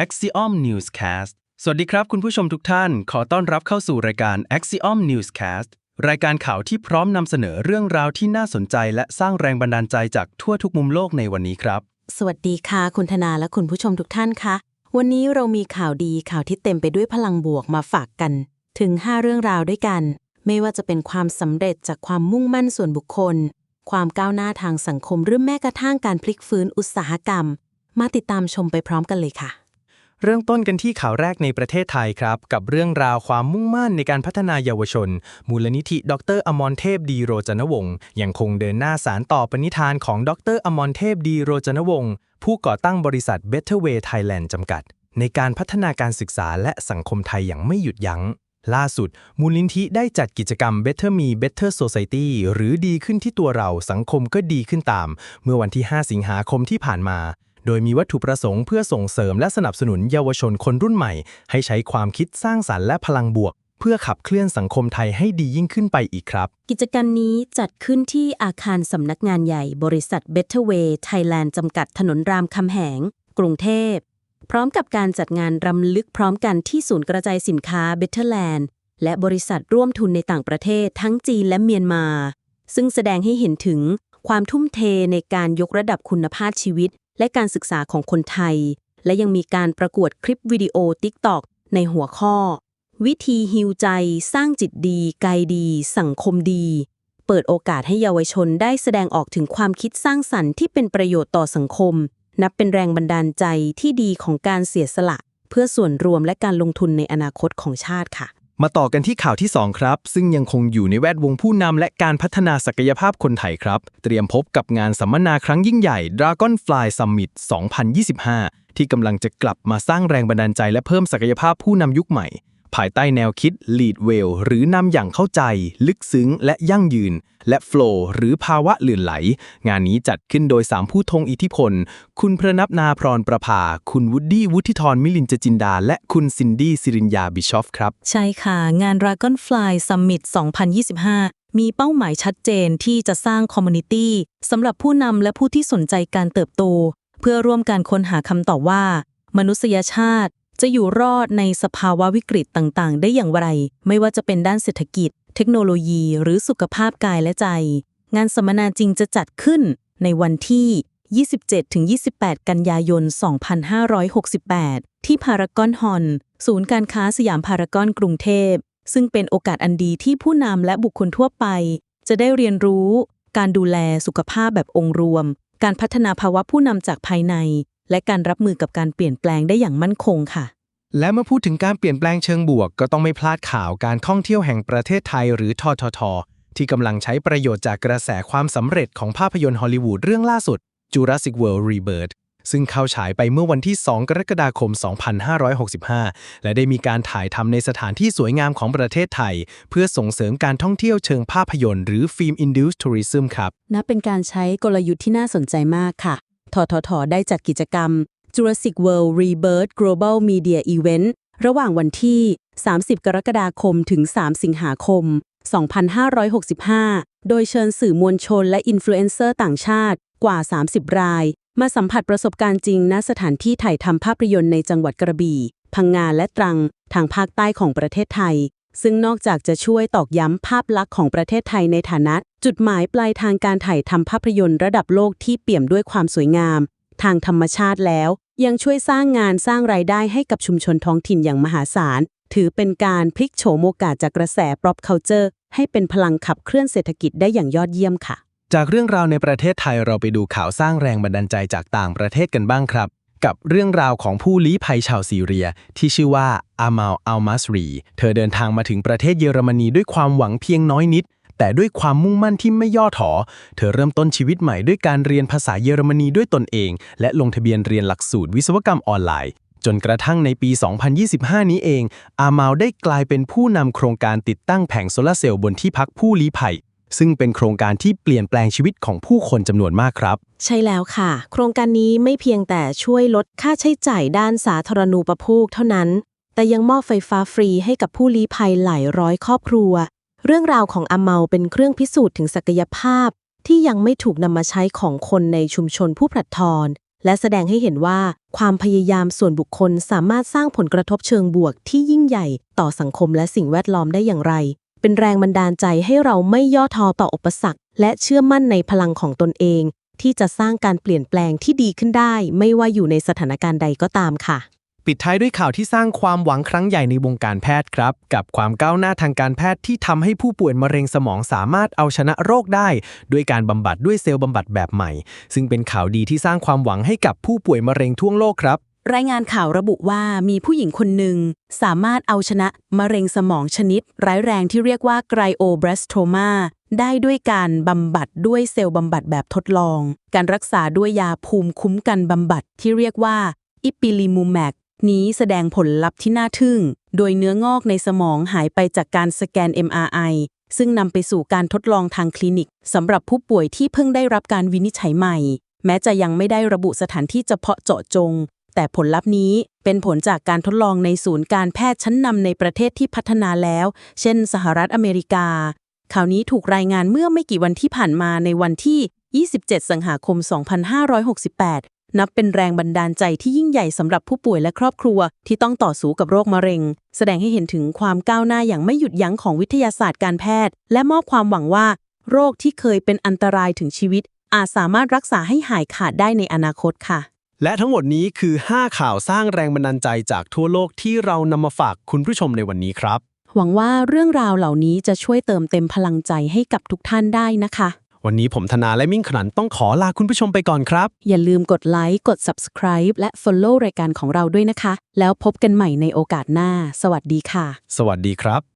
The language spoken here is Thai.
Axiom Newscast สวัสดีครับ คุณผู้ชมทุกท่าน ขอต้อนรับเข้าสู่รายการ Axiom Newscast รายการข่าวที่พร้อมนำเสนอเรื่องราวที่น่าสนใจ และสร้างแรงบันดาลใจจากทั่วทุกมุมโลกในวันนี้ครับ สวัสดีค่ะคุณธนาและคุณผู้ชมทุกท่านคะวันนี้เรามีข่าวดีข่าวที่เต็มไปด้วยพลังบวกมาฝากกัน ถึง 5 เรื่องราวด้วยกัน ไม่ว่าจะเป็นความสำเร็จจากความมุ่งมั่นส่วนบุคคล ความก้าวหน้าทางสังคมหรือแม้กระทั่งการพลิกฟื้นอุตสาหกรรม มาติดตามชมไปพร้อมกันเลยค่ะ เริ่มต้นกันที่ข่าวแรกในประเทศไทยครับ กับเรื่องราวความมุ่งมั่นในการพัฒนาเยาวชน มูลนิธิ ดรอมรเทพดีโรจนวงศ์ยังคงเดินหน้าสารต่อปณิธานของดรอมรเทพดีโรจนวงศ์ผู้ก่อตั้งบริษัท Better Way Thailand จำกัด ในการพัฒนาการศึกษาและสังคมไทยอย่างไม่หยุดยัง้ง ล่าสุด มูลนิธิได้จัดกิจกรรม Better Me Better Society หรือดีขึ้นที่ตัวเราสังคมก็ดีขึ้นตาม เมื่อวันที่ 5 สิงหาคมที่ผ่านมา โดยมีวัตถุประสงค์เพื่อส่งเสริมและสนับสนุนเยาวชนคนรุ่นใหม่ ให้ใช้ความคิดสร้างสรรค์และพลังบวก เพื่อขับเคลื่อนสังคมไทยให้ดียิ่งขึ้นไปอีกครับ กิจกรรมนี้จัดขึ้นที่อาคารสำนักงานใหญ่บริษัท Better Way Thailand จำกัดถนนรามคำแหง กรุงเทพ พร้อมกับการจัดงานรำลึกพร้อมกันที่ศูนย์กระจายสินค้า Betterland และบริษัทร่วมทุนในต่างประเทศทั้งจีนและเมียนมา ซึ่งแสดงให้เห็นถึงความทุ่มเทในการยกระดับคุณภาพชีวิต และการศึกษาของคนไทย และยังมีการประกวดคลิปวิดีโอ TikTok ในหัวข้อ วิธีฮิวใจ สร้างจิตดี กายดี สังคมดี เปิดโอกาสให้เยาวชนได้แสดงออกถึงความคิดสร้างสรรค์ที่เป็นประโยชน์ต่อสังคม นับเป็นแรงบันดาลใจที่ดีของการเสียสละ เพื่อส่วนรวมและการลงทุนในอนาคตของชาติค่ะ มาต่อกันที่ข่าวที่ 2 ครับ ซึ่งยังคงอยู่ในแวดวงผู้นำและการพัฒนาศักยภาพคนไทยครับ เตรียมพบกับงานสัมมนาครั้งยิ่งใหญ่ Dragonfly Summit 2025 ที่กำลังจะกลับมาสร้างแรงบันดาลใจและเพิ่มศักยภาพผู้นำยุคใหม่ ภายใต้แนวคิด Lead Well หรือนำอย่างเข้าใจ ลึกซึ้ง และยั่งยืน และ Flow หรือภาวะลื่นไหล งานนี้จัดขึ้นโดย 3 ผู้ทงอิทธิพล คุณพระนับนาพรประภา คุณวุฒิวุฒิธรมิลินจจินดา และคุณซินดี้สิรินยาบิชอฟครับ ใช่ค่ะ งาน Dragonfly Summit 2025 มีเป้าหมายชัดเจนที่จะสร้างคอมมูนิตี้สำหรับผู้นำและผู้ที่สนใจการเติบโต เพื่อร่วมการค้นหาคำตอบว่า มนุษยชาติ จะอยู่รอดในสภาวะวิกฤตต่างๆ ได้อย่างไร ไม่ว่าจะเป็นด้านเศรษฐกิจ เทคโนโลยี หรือสุขภาพกายและใจ งานสัมมนาจริงจะจัดขึ้นในวันที่ 27-28 กันยายน 2568 ที่พารากอนฮอลศูนย์การค้าสยามพารากอนกรุงเทพ ซึ่งเป็นโอกาสอันดีที่ผู้นำและบุคคลทั่วไป จะได้เรียนรู้ การดูแลสุขภาพแบบองค์รวม การพัฒนาภาวะผู้นำจากภายใน และการรับมือกับการเปลี่ยนแปลงได้อย่างมั่นคงค่ะ และเมื่อพูดถึงการเปลี่ยนแปลงเชิงบวก ก็ต้องไม่พลาดข่าวการท่องเที่ยวแห่งประเทศไทยหรือททท ที่กำลังใช้ประโยชน์จากกระแสความสำเร็จของภาพยนตร์ฮอลลีวูดเรื่องล่าสุด Jurassic World Rebirth ซึ่งเข้าฉายไปเมื่อวันที่ 2 กรกฎาคม 2565 และได้มีการถ่ายทำในสถานที่สวยงามของประเทศไทย เพื่อส่งเสริมการท่องเที่ยวเชิงภาพยนตร์หรือ Film Induced Tourism ครับ นับเป็นการใช้กลยุทธ์ที่น่าสนใจมากค่ะ ทททได้จัดกิจกรรม Jurassic World Rebirth Global Media Event ระหว่างวันที่ 30 กรกฎาคมถึง 3 สิงหาคม 2565 โดยเชิญสื่อมวลชนและอินฟลูเอนเซอร์ต่างชาติกว่า 30 ราย มาสัมผัสประสบการณ์จริงณสถานที่ถ่ายทำภาพยนตร์ในจังหวัดกระบี่ พังงาและตรัง ทางภาคใต้ของประเทศไทย ซึ่งนอกจากจะช่วยตอกย้ำภาพลักษณ์ของประเทศไทยในฐานะ จุดหมายปลายทางการถ่ายทำภาพยนตร์ระดับโลกที่เปี่ยมด้วยความสวยงาม ทางธรรมชาติแล้ว ยังช่วยสร้างงานสร้างรายได้ให้กับชุมชนท้องถิ่นอย่างมหาศาล ถือเป็นการพลิกโฉมโอกาสจากกระแส pop culture ให้เป็นพลังขับเคลื่อนเศรษฐกิจได้อย่างยอดเยี่ยมค่ะ จากเรื่องราวในประเทศไทยเราไปดูข่าวสร้างแรงบันดาลใจจากต่างประเทศกันบ้างครับ กับเรื่องราวของผู้ลี้ภัยชาวซีเรีย ที่ชื่อว่าอามาลอัลมัสรี เธอเดินทางมาถึงประเทศเยอรมนีด้วยความหวังเพียงน้อยนิด แต่ด้วยความมุ่งมั่นที่ไม่ย่อถอ เธอเริ่มต้นชีวิตใหม่ด้วยการเรียนภาษาเยอรมนีด้วยตนเอง และลงทะเบียนเรียนหลักสูตรวิศวกรรมออนไลน์ จนกระทั่งในปี 2025 นี้เอง อามาลได้กลายเป็นผู้นำโครงการติดตั้งแผงโซลาร์เซลล์บนที่พักผู้ลี้ภัยซึ่งเป็นโครงการที่เปลี่ยนแปลงชีวิตของผู้คนจำนวนมากครับ ใช่แล้วค่ะ โครงการนี้ไม่เพียงแต่ช่วยลดค่าใช้จ่ายด้านสาธารณูปโภคเท่านั้น แต่ยังมอบไฟฟ้าฟรีให้กับผู้ลี้ภัยหลายร้อยครอบครัว เรื่องราวของอาเมาเป็นเครื่องพิสูจน์ถึงศักยภาพ ที่ยังไม่ถูกนำมาใช้ของคนในชุมชนผู้ผลัดทอนและแสดงให้เห็นว่าความพยายามส่วนบุคคลสามารถสร้างผลกระทบเชิงบวกที่ยิ่งใหญ่ต่อสังคมและสิ่งแวดล้อมได้อย่างไร เป็นแรงบันดาลใจให้เราไม่ย่อท้อต่ออุปสรรค และเชื่อมั่นในพลังของตนเอง ที่จะสร้างการเปลี่ยนแปลงที่ดีขึ้นได้ ไม่ว่าอยู่ในสถานการณ์ใดก็ตามค่ะ ปิดท้ายด้วยข่าวที่สร้างความหวังครั้งใหญ่ในวงการแพทย์ครับ กับความก้าวหน้าทางการแพทย์ที่ทำให้ผู้ป่วยมะเร็งสมองสามารถเอาชนะโรคได้ ด้วยการบำบัดด้วยเซลล์บำบัดแบบใหม่ ซึ่งเป็นข่าวดีที่สร้างความหวังให้กับผู้ป่วยมะเร็งทั่วโลกครับ รายงานข่าวระบุว่ามีผู้หญิงคนหนึ่ง สามารถเอาชนะมะเร็งสมองชนิด ร้ายแรงที่เรียกว่าไกรโอบรสโทมาได้ด้วยการบำบัดด้วยเซลล์บำบัดแบบทดลอง การรักษาด้วยยาภูมิคุ้มกันบำบัดที่เรียกว่าอิปิลิมูแมก นี้แสดงผลลัพธ์ที่น่าทึ่ง โดยเนื้องอกในสมองหายไปจากการสแกน MRI ซึ่งนำไปสู่การทดลองทางคลินิกสำหรับผู้ป่วยที่เพิ่งได้รับการวินิจฉัยใหม่ แม้จะยังไม่ได้ระบุสถานที่เฉพาะเจาะจง แต่ผลลัพธ์นี้เป็นผลจากการทดลองในศูนย์การแพทย์ชั้นนำในประเทศที่พัฒนาแล้ว เช่น สหรัฐอเมริกา ข่าวนี้ถูกรายงานเมื่อไม่กี่วันที่ผ่านมาในวันที่ 27 สิงหาคม 2568 นับเป็นแรงบันดาลใจที่ยิ่งใหญ่สำหรับผู้ป่วยและครอบครัวที่ต้องต่อสู้กับโรคมะเร็ง แสดงให้เห็นถึงความก้าวหน้าอย่างไม่หยุดยั้งของวิทยาศาสตร์การแพทย์ และมอบความหวังว่า โรคที่เคยเป็นอันตรายถึงชีวิต อาจสามารถรักษาให้หายขาดได้ในอนาคตค่ะ และทั้งหมดนี้คือ 5 ข่าวสร้างแรงบันดาลใจจากทั่วโลกที่เรานำมาฝากคุณผู้ชมในวันนี้ครับ หวังว่าเรื่องราวเหล่านี้จะช่วยเติมเต็มพลังใจให้กับทุกท่านได้นะคะ วันนี้ผมธนาและมิ่งขนันต้องขอลาคุณผู้ชมไปก่อนครับ อย่าลืมกดไลค์ กด subscribe และ follow รายการของเราด้วยนะคะ แล้วพบกันใหม่ในโอกาสหน้า สวัสดีค่ะ สวัสดีครับ